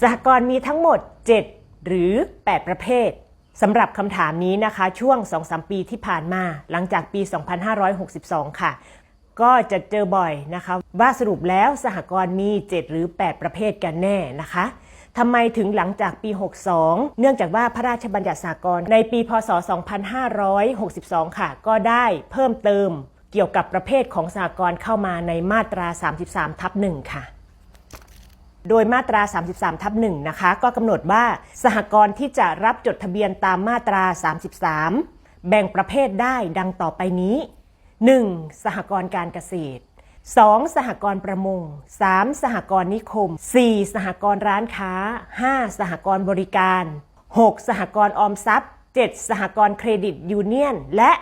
สหกรณ์มีทั้งหมด 7 หรือ 8 ประเภทสำหรับคำถามนี้นะคะ ช่วง 2-3 ปีที่ผ่านมาหลังจากปี 2562 ค่ะ ก็จะเจอบ่อยนะคะ ว่าสรุปแล้วสหกรณ์มี 7 หรือ 8 ประเภทกันแน่นะคะทำไมถึงหลังจากปี 62 เนื่องจากว่าพระราชบัญญัติสหกรณ์ในปี พศ 2562 ค่ะ ก็ได้เพิ่มเติมเกี่ยวกับประเภทของสหกรณ์เข้ามาในมาตรา 33 ทับ1ค่ะ โดยมาตรา 33 ทับ1นะคะ ก็กำหนดว่าสหกรณ์ที่จะรับจดทะเบียนตามมาตรา 33 แบ่งประเภทได้ดังต่อไปนี้ 1. สหกรณ์การเกษตร 2. สหกรณ์ประมง 3. สหกรณ์นิคม 4. สหกรณ์ร้านค้า 5. สหกรณ์บริการ 6. สหกรณ์ออมทรัพย์ 7. สหกรณ์เครดิตยูเนียน และ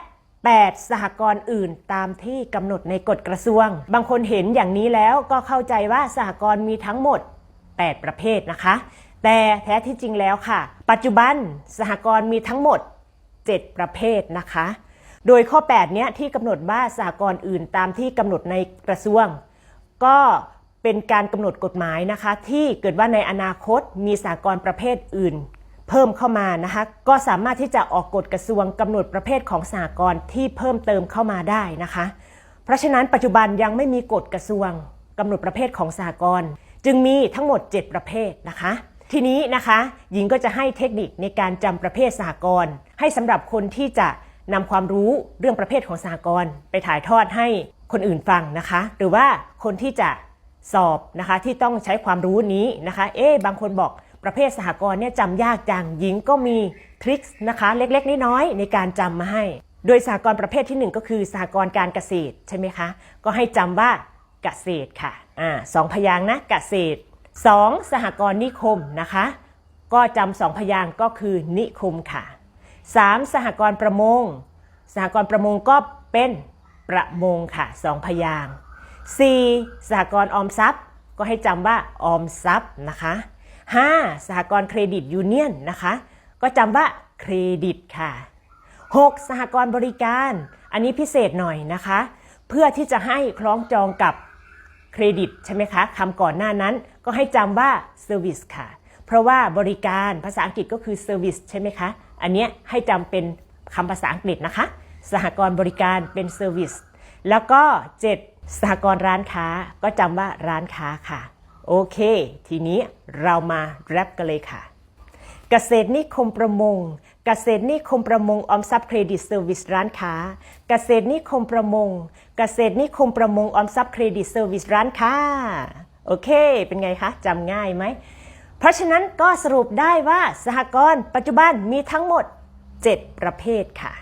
8. สหกรณ์อื่นตามที่กำหนดในกฎกระทรวง บางคนเห็นอย่างนี้แล้วก็เข้าใจว่าสหกรณ์มีทั้งหมด 8 ประเภทนะคะ แต่แท้ที่จริงแล้วค่ะ ปัจจุบันสหกรณ์มีทั้งหมด 7 ประเภทนะคะ โดยข้อ 8 เนี้ยที่กำหนดว่าสหกรณ์อื่นตามที่กำหนดในกระทรวง ก็เป็นการกำหนดกฎหมายนะคะ ที่เกิดว่าในอนาคตมีสหกรณ์ประเภทอื่น เพิ่มเข้ามานะคะ ก็สามารถที่จะออกกฎกระทรวงกำหนดประเภทของสหกรณ์ที่เพิ่มเติมเข้ามาได้นะคะ เพราะฉะนั้นปัจจุบันยังไม่มีกฎกระทรวงกำหนดประเภทของสหกรณ์ จึงมีทั้งหมด 7 ประเภทนะคะ ทีนี้นะคะหญิงก็จะให้เทคนิคในการจำประเภทสหกรณ์ให้สำหรับคนที่จะนำความรู้เรื่องประเภทของสหกรณ์ไปถ่ายทอดให้คนอื่นฟังนะคะ หรือว่าคนที่จะสอบนะคะที่ต้องใช้ความรู้นี้นะคะ เอ๊บางคนบอกประเภทสหกรณ์เนี่ยจำยากจังหญิงก็มีทริคนะคะเล็กๆน้อยๆในการจำมาให้ โดยสหกรณ์ประเภทที่หนึ่งก็คือสหกรณ์การเกษตรใช่ไหมคะ ก็ให้จำว่า เกษตรค่ะอ่าสองพยางนะเกษตรสองสหกรณ์นิคมนะคะ ก็จำสองพยางก็คือนิคมค่ะ 3. สหกรณ์ประมง สหกรณ์ประมงก็เป็นประมงค่ะสองพยาง 4. สหกรณ์ออมทรัพย์ ก็ให้จำว่าออมทรัพย์นะคะ 5. สหกรณ์เครดิตยูเนียนนะคะ ก็จำว่าเครดิตค่ะ 6. สหกรณ์บริการ อันนี้พิเศษหน่อยนะคะ เพื่อที่จะให้คล้องจองกับ เครดิตใช่ไหมคะคำก่อนหน้านั้นก็ให้จำว่า service ค่ะ เพราะว่าบริการภาษาอังกฤษก็คือ service ใช่ไหมคะ อันเนี้ยให้จำเป็นคำภาษาอังกฤษนะคะ สหกรณ์บริการเป็น service แล้วก็ 7 สหกรณ์ร้านค้าก็จำว่าร้านค้าค่ะ โอเค ทีนี้เรามาแรปกันเลยค่ะ เกษตรนิคมประมง เกษตรนิคมประมงออมทรัพย์เครดิตเซอร์วิสร้านค้า เกษตรนิคมประมง เกษตรนิคมประมงออมทรัพย์เครดิตเซอร์วิสร้านค้า โอเค เป็นไงคะจำง่ายไหม เพราะฉะนั้นก็สรุปได้ว่าสหกรณ์ปัจจุบันมีทั้งหมด 7 ประเภทค่ะ